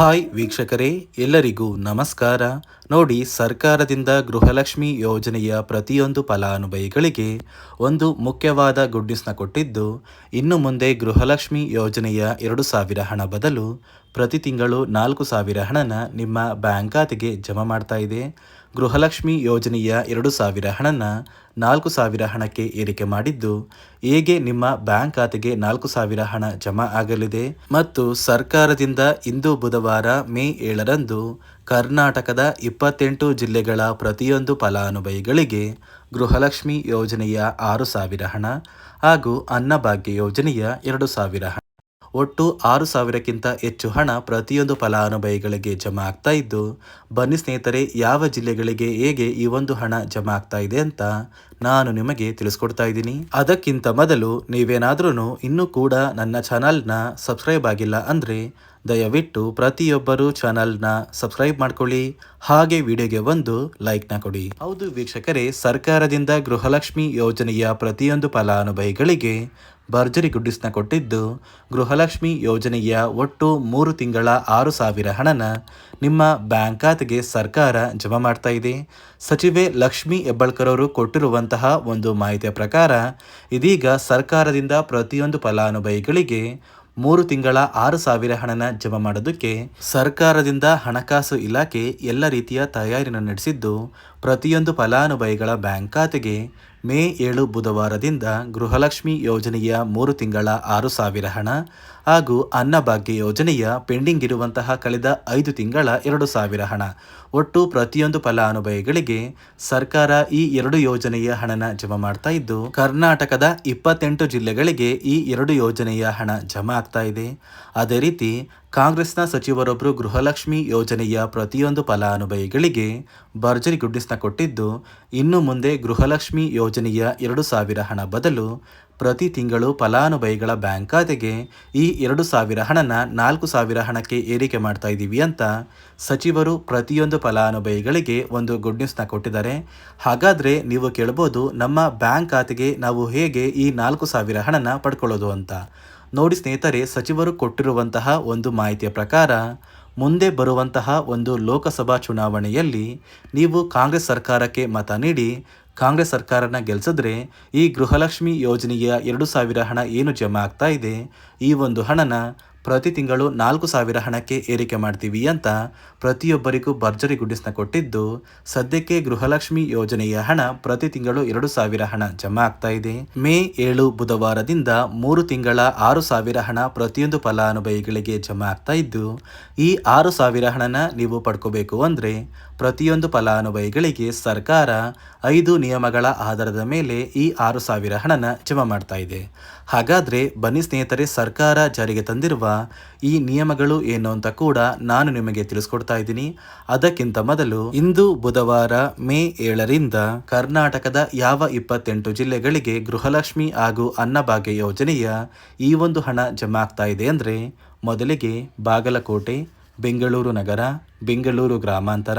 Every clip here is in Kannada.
ಹಾಯ್ ವೀಕ್ಷಕರೇ, ಎಲ್ಲರಿಗೂ ನಮಸ್ಕಾರ. ನೋಡಿ, ಸರ್ಕಾರದಿಂದ ಗೃಹಲಕ್ಷ್ಮಿ ಯೋಜನೆಯ ಪ್ರತಿಯೊಂದು ಫಲಾನುಭವಿಗಳಿಗೆ ಒಂದು ಮುಖ್ಯವಾದ ಗುಡ್ ನ್ಯೂಸ್ನ ಕೊಟ್ಟಿದ್ದು, ಇನ್ನು ಮುಂದೆ ಗೃಹಲಕ್ಷ್ಮಿ ಯೋಜನೆಯ ಎರಡು ಸಾವಿರ ಹಣ ಬದಲು ಪ್ರತಿ ತಿಂಗಳು ನಾಲ್ಕು ಸಾವಿರ ಹಣನ ನಿಮ್ಮ ಬ್ಯಾಂಕ್ ಖಾತೆಗೆ ಜಮಾ ಮಾಡ್ತಾ ಇದೆ. ಗೃಹಲಕ್ಷ್ಮಿ ಯೋಜನೆಯ ಎರಡು ಸಾವಿರ ಹಣನ ನಾಲ್ಕು ಸಾವಿರ ಹಣಕ್ಕೆ ಏರಿಕೆ ಮಾಡಿದ್ದು, ಹೇಗೆ ನಿಮ್ಮ ಬ್ಯಾಂಕ್ ಖಾತೆಗೆ ನಾಲ್ಕು ಸಾವಿರ ಹಣ ಜಮಾ ಆಗಲಿದೆ? ಮತ್ತು ಸರ್ಕಾರದಿಂದ ಇಂದು ಬುಧವಾರ ಮೇ ಏಳರಂದು ಕರ್ನಾಟಕದ ಇಪ್ಪತ್ತೆಂಟು ಜಿಲ್ಲೆಗಳ ಪ್ರತಿಯೊಂದು ಫಲಾನುಭವಿಗಳಿಗೆ ಗೃಹಲಕ್ಷ್ಮಿ ಯೋಜನೆಯ ಆರು ಸಾವಿರ ಹಣ ಹಾಗೂ ಅನ್ನಭಾಗ್ಯ ಯೋಜನೆಯ ಎರಡು ಸಾವಿರ ಹಣ. ಒಟ್ಟು ಆರು ಸಾವಿರಕ್ಕಿಂತ ಹೆಚ್ಚು ಹಣ ಪ್ರತಿಯೊಂದು ಫಲಾನುಭವಿಗಳಿಗೆ ಜಮಾ ಆಗ್ತಾ ಇದ್ದು, ಬನ್ನಿ ಸ್ನೇಹಿತರೆ, ಯಾವ ಜಿಲ್ಲೆಗಳಿಗೆ ಹೇಗೆ ಈ ಒಂದು ಹಣ ಜಮಾ ಆಗ್ತಾ ಇದೆ ಅಂತ ನಾನು ನಿಮಗೆ ತಿಳಿಸ್ಕೊಡ್ತಾ ಇದ್ದೀನಿ. ಅದಕ್ಕಿಂತ ಮೊದಲು ನೀವೇನಾದ್ರೂ ಇನ್ನೂ ಕೂಡ ನನ್ನ ಚಾನಲ್ನ ಸಬ್ಸ್ಕ್ರೈಬ್ ಆಗಿಲ್ಲ ಅಂದರೆ ದಯವಿಟ್ಟು ಪ್ರತಿಯೊಬ್ಬರು ಚಾನಲ್ನ ಸಬ್ಸ್ಕ್ರೈಬ್ ಮಾಡ್ಕೊಳ್ಳಿ. ಹಾಗೆ ವಿಡಿಯೋಗೆ ಒಂದು ಲೈಕ್ನ ಕೊಡಿ. ಹೌದು ವೀಕ್ಷಕರೇ, ಸರ್ಕಾರದಿಂದ ಗೃಹಲಕ್ಷ್ಮಿ ಯೋಜನೆಯ ಪ್ರತಿಯೊಂದು ಫಲಾನುಭವಿಗಳಿಗೆ ಭರ್ಜರಿ ಗುಡ್ಡಿಸ್ನ ಕೊಟ್ಟಿದ್ದು, ಗೃಹಲಕ್ಷ್ಮಿ ಯೋಜನೆಯ ಒಟ್ಟು ಮೂರು ತಿಂಗಳ ಆರು ಸಾವಿರ ಹಣನ ನಿಮ್ಮ ಬ್ಯಾಂಕ್ ಖಾತೆಗೆ ಸರ್ಕಾರ ಜಮಾ ಮಾಡ್ತಾ ಇದೆ. ಸಚಿವೆ ಲಕ್ಷ್ಮಿ ಹೆಬ್ಬಾಳ್ಕರ್ ಅವರು ಕೊಟ್ಟಿರುವಂತಹ ಒಂದು ಮಾಹಿತಿಯ ಪ್ರಕಾರ, ಇದೀಗ ಸರ್ಕಾರದಿಂದ ಪ್ರತಿಯೊಂದು ಫಲಾನುಭವಿಗಳಿಗೆ ಮೂರು ತಿಂಗಳ ಆರು ಸಾವಿರ ಹಣನ ಜಮಾ ಮಾಡೋದಕ್ಕೆ ಸರ್ಕಾರದಿಂದ ಹಣಕಾಸು ಇಲಾಖೆ ಎಲ್ಲ ರೀತಿಯ ತಯಾರಿನ ನಡೆಸಿದ್ದು ಪ್ರತಿಯೊಂದು ಫಲಾನುಭವಿಗಳ ಬ್ಯಾಂಕ್ ಖಾತೆಗೆ ಮೇ ಏಳು ಬುಧವಾರದಿಂದ ಗೃಹಲಕ್ಷ್ಮಿ ಯೋಜನೆಯ ಮೂರು ತಿಂಗಳ ಆರು ಸಾವಿರ ಹಣ ಹಾಗೂ ಅನ್ನಭಾಗ್ಯ ಯೋಜನೆಯ ಪೆಂಡಿಂಗ್ ಇರುವಂತಹ ಕಳೆದ ಐದು ತಿಂಗಳ ಎರಡು ಸಾವಿರ ಹಣ. ಒಟ್ಟು ಪ್ರತಿಯೊಂದು ಫಲಾನುಭವಿಗಳಿಗೆ ಸರ್ಕಾರ ಈ ಎರಡು ಯೋಜನೆಯ ಹಣನ ಜಮಾ ಮಾಡ್ತಾ ಇದ್ದು, ಕರ್ನಾಟಕದ ಇಪ್ಪತ್ತೆಂಟು ಜಿಲ್ಲೆಗಳಿಗೆ ಈ ಎರಡು ಯೋಜನೆಯ ಹಣ ಜಮಾ ಆಗ್ತಾ ಇದೆ. ಅದೇ ರೀತಿ ಕಾಂಗ್ರೆಸ್ನ ಸಚಿವರೊಬ್ಬರು ಗೃಹಲಕ್ಷ್ಮಿ ಯೋಜನೆಯ ಪ್ರತಿಯೊಂದು ಫಲಾನುಭವಿಗಳಿಗೆ ಭರ್ಜರಿ ಗುಡ್ಡಿಸ್ನ ಕೊಟ್ಟಿದ್ದು, ಇನ್ನು ಮುಂದೆ ಗೃಹಲಕ್ಷ್ಮಿ ಯೋಜನೆಯ ಎರಡು ಸಾವಿರ ಹಣ ಬದಲು ಪ್ರತಿ ತಿಂಗಳು ಫಲಾನುಭವಿಗಳ ಬ್ಯಾಂಕ್ ಖಾತೆಗೆ ಈ ಎರಡು ಸಾವಿರ ಹಣನ ನಾಲ್ಕು ಸಾವಿರ ಹಣಕ್ಕೆ ಏರಿಕೆ ಮಾಡ್ತಾ ಇದ್ದೀವಿ ಅಂತ ಸಚಿವರು ಪ್ರತಿಯೊಂದು ಫಲಾನುಭವಿಗಳಿಗೆ ಒಂದು ಗುಡ್ ನ್ಯೂಸ್ನ ಕೊಟ್ಟಿದ್ದಾರೆ. ಹಾಗಾದರೆ ನೀವು ಕೇಳ್ಬೋದು, ನಮ್ಮ ಬ್ಯಾಂಕ್ ಖಾತೆಗೆ ನಾವು ಹೇಗೆ ಈ ನಾಲ್ಕು ಸಾವಿರ ಹಣನ ಪಡ್ಕೊಳ್ಳೋದು ಅಂತ. ನೋಡಿ ಸ್ನೇಹಿತರೆ, ಸಚಿವರು ಕೊಟ್ಟಿರುವಂತಹ ಒಂದು ಮಾಹಿತಿಯ ಪ್ರಕಾರ, ಮುಂದೆ ಬರುವಂತಹ ಒಂದು ಲೋಕಸಭಾ ಚುನಾವಣೆಯಲ್ಲಿ ನೀವು ಕಾಂಗ್ರೆಸ್ ಸರ್ಕಾರಕ್ಕೆ ಮತ ನೀಡಿ, ಕಾಂಗ್ರೆಸ್ ಸರ್ಕಾರನ ಗೆಲ್ಸಿದ್ರೆ ಈ ಗೃಹಲಕ್ಷ್ಮಿ ಯೋಜನೆಯ ಎರಡು ಸಾವಿರ ಹಣ ಏನು ಜಮಾ ಆಗ್ತಾ ಇದೆ? ಈ ಒಂದು ಹಣನ ಪ್ರತಿ ತಿಂಗಳು ನಾಲ್ಕು ಸಾವಿರ ಹಣಕ್ಕೆ ಏರಿಕೆ ಮಾಡ್ತೀವಿ ಅಂತ ಪ್ರತಿಯೊಬ್ಬರಿಗೂ ಭರ್ಜರಿ ಗುಡ್ಡಿಸ್ನ ಕೊಟ್ಟಿದ್ದು, ಸದ್ಯಕ್ಕೆ ಗೃಹಲಕ್ಷ್ಮಿ ಯೋಜನೆಯ ಹಣ ಪ್ರತಿ ತಿಂಗಳು ಎರಡು ಸಾವಿರ ಹಣ ಜಮಾ ಆಗ್ತಾ ಇದೆ. ಮೇ ಏಳು ಬುಧವಾರದಿಂದ ಮೂರು ತಿಂಗಳ ಆರು ಸಾವಿರ ಹಣ ಪ್ರತಿಯೊಂದು ಫಲಾನುಭವಿಗಳಿಗೆ ಜಮಾ ಆಗ್ತಾ ಇದ್ದು, ಈ ಆರು ಸಾವಿರ ಹಣನ ನೀವು ಪಡ್ಕೋಬೇಕು ಅಂದರೆ ಪ್ರತಿಯೊಂದು ಫಲಾನುಭವಿಗಳಿಗೆ ಸರ್ಕಾರ ಐದು ನಿಯಮಗಳ ಆಧಾರದ ಮೇಲೆ ಈ ಆರು ಸಾವಿರ ಹಣನ ಜಮಾ ಮಾಡ್ತಾ ಇದೆ. ಹಾಗಾದರೆ ಬನ್ನಿ ಸ್ನೇಹಿತರೆ, ಸರ್ಕಾರ ಜಾರಿಗೆ ತಂದಿರುವ ಈ ನಿಯಮಗಳು ಏನು ಅಂತ ಕೂಡ ನಾನು ನಿಮಗೆ ತಿಳಿಸ್ಕೊಡ್ತಾ ಇದ್ದೀನಿ. ಅದಕ್ಕಿಂತ ಮೊದಲು ಇಂದು ಬುಧವಾರ ಮೇ ಏಳರಿಂದ ಕರ್ನಾಟಕದ ಯಾವ ಇಪ್ಪತ್ತೆಂಟು ಜಿಲ್ಲೆಗಳಿಗೆ ಗೃಹಲಕ್ಷ್ಮಿ ಹಾಗೂ ಅನ್ನಭಾಗ್ಯ ಯೋಜನೆಯ ಈ ಒಂದು ಹಣ ಜಮಾ ಆಗ್ತಾ ಇದೆ ಅಂದರೆ ಮೊದಲಿಗೆ ಬಾಗಲಕೋಟೆ, ಬೆಂಗಳೂರು ನಗರ, ಬೆಂಗಳೂರು ಗ್ರಾಮಾಂತರ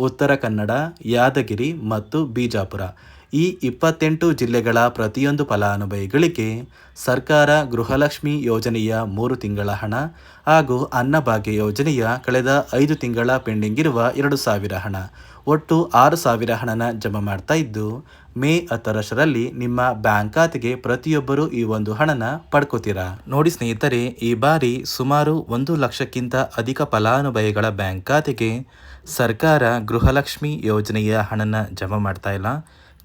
ಉತ್ತರ ಕನ್ನಡ ಯಾದಗಿರಿ ಮತ್ತು ಬಿಜಾಪುರ. ಈ ಇಪ್ಪತ್ತೆಂಟು ಜಿಲ್ಲೆಗಳ ಪ್ರತಿಯೊಂದು ಫಲಾನುಭವಿಗಳಿಗೆ ಸರ್ಕಾರ ಗೃಹಲಕ್ಷ್ಮಿ ಯೋಜನೆಯ ಮೂರು ತಿಂಗಳ ಹಣ ಹಾಗೂ ಅನ್ನಭಾಗ್ಯ ಯೋಜನೆಯ ಕಳೆದ ಐದು ತಿಂಗಳ ಪೆಂಡಿಂಗ್ ಇರುವ ಎರಡು ಸಾವಿರ ಹಣ. ಒಟ್ಟು ಆರು ಸಾವಿರ ಹಣನ ಜಮಾ ಮಾಡ್ತಾ ಇದ್ದು, ಮೇ ಹತ್ತರಷ್ಟರಲ್ಲಿ ನಿಮ್ಮ ಬ್ಯಾಂಕ್ ಖಾತೆಗೆ ಪ್ರತಿಯೊಬ್ಬರು ಈ ಒಂದು ಹಣನ ಪಡ್ಕೋತೀರಾ? ನೋಡಿ ಸ್ನೇಹಿತರೆ, ಈ ಬಾರಿ ಸುಮಾರು ಒಂದು ಲಕ್ಷಕ್ಕಿಂತ ಅಧಿಕ ಫಲಾನುಭವಿಗಳ ಬ್ಯಾಂಕ್ ಖಾತೆಗೆ ಸರ್ಕಾರ ಗೃಹಲಕ್ಷ್ಮಿ ಯೋಜನೆಯ ಹಣನ ಜಮಾ ಮಾಡ್ತಾ ಇಲ್ಲ.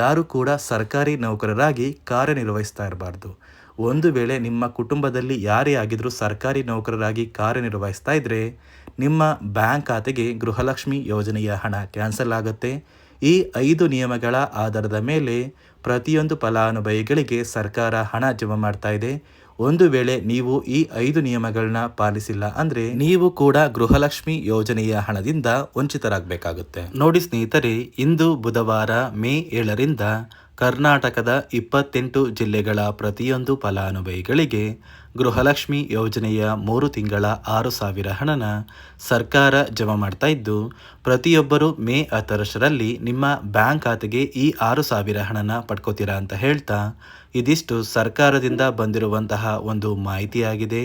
ಯಾರು ಕೂಡ ಸರ್ಕಾರಿ ನೌಕರರಾಗಿ ಕಾರ್ಯನಿರ್ವಹಿಸ್ತಾ ಇರಬಾರ್ದು. ಒಂದು ವೇಳೆ ನಿಮ್ಮ ಕುಟುಂಬದಲ್ಲಿ ಯಾರೇ ಆಗಿದ್ದರೂ ಸರ್ಕಾರಿ ನೌಕರರಾಗಿ ಕಾರ್ಯನಿರ್ವಹಿಸ್ತಾ ಇದ್ದರೆ ನಿಮ್ಮ ಬ್ಯಾಂಕ್ ಖಾತೆಗೆ ಗೃಹಲಕ್ಷ್ಮಿ ಯೋಜನೆಯ ಹಣ ಕ್ಯಾನ್ಸಲ್ ಆಗುತ್ತೆ. ಈ ಐದು ನಿಯಮಗಳ ಆಧಾರದ ಮೇಲೆ ಪ್ರತಿಯೊಂದು ಫಲಾನುಭವಿಗಳಿಗೆ ಸರ್ಕಾರ ಹಣ ಜಮಾ ಮಾಡ್ತಾ ಇದೆ. ಒಂದು ವೇಳೆ ನೀವು ಈ ಐದು ನಿಯಮಗಳನ್ನ ಪಾಲಿಸಿಲ್ಲ ಅಂದ್ರೆ ನೀವು ಕೂಡ ಗೃಹಲಕ್ಷ್ಮಿ ಯೋಜನೆಯ ಹಣದಿಂದ ವಂಚಿತರಾಗಬೇಕಾಗುತ್ತೆ. ನೋಡಿ ಸ್ನೇಹಿತರೆ, ಇಂದು ಬುಧವಾರ ಮೇ ಏಳರಿಂದ ಕರ್ನಾಟಕದ ಇಪ್ಪತ್ತೆಂಟು ಜಿಲ್ಲೆಗಳ ಪ್ರತಿಯೊಂದು ಫಲಾನುಭವಿಗಳಿಗೆ ಗೃಹಲಕ್ಷ್ಮಿ ಯೋಜನೆಯ ಮೂರು ತಿಂಗಳ ಆರು ಸಾವಿರ ಹಣನ ಸರ್ಕಾರ ಜಮಾ ಮಾಡ್ತಾ ಇದ್ದು, ಪ್ರತಿಯೊಬ್ಬರು ಮೇ ಹತ್ತರಷ್ಟರಲ್ಲಿ ನಿಮ್ಮ ಬ್ಯಾಂಕ್ ಖಾತೆಗೆ ಈ ಆರು ಸಾವಿರ ಹಣನ ಪಡ್ಕೋತೀರಾ ಅಂತ ಹೇಳ್ತಾ, ಇದಿಷ್ಟು ಸರ್ಕಾರದಿಂದ ಬಂದಿರುವಂತಹ ಒಂದು ಮಾಹಿತಿಯಾಗಿದೆ.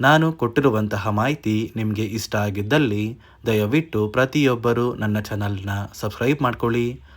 ನಾನು ಕೊಟ್ಟಿರುವಂತಹ ಮಾಹಿತಿ ನಿಮಗೆ ಇಷ್ಟ ಆಗಿದ್ದಲ್ಲಿ, ದಯವಿಟ್ಟು ಪ್ರತಿಯೊಬ್ಬರು ನನ್ನ ಚಾನಲ್ನ ಸಬ್ಸ್ಕ್ರೈಬ್ ಮಾಡ್ಕೊಳ್ಳಿ.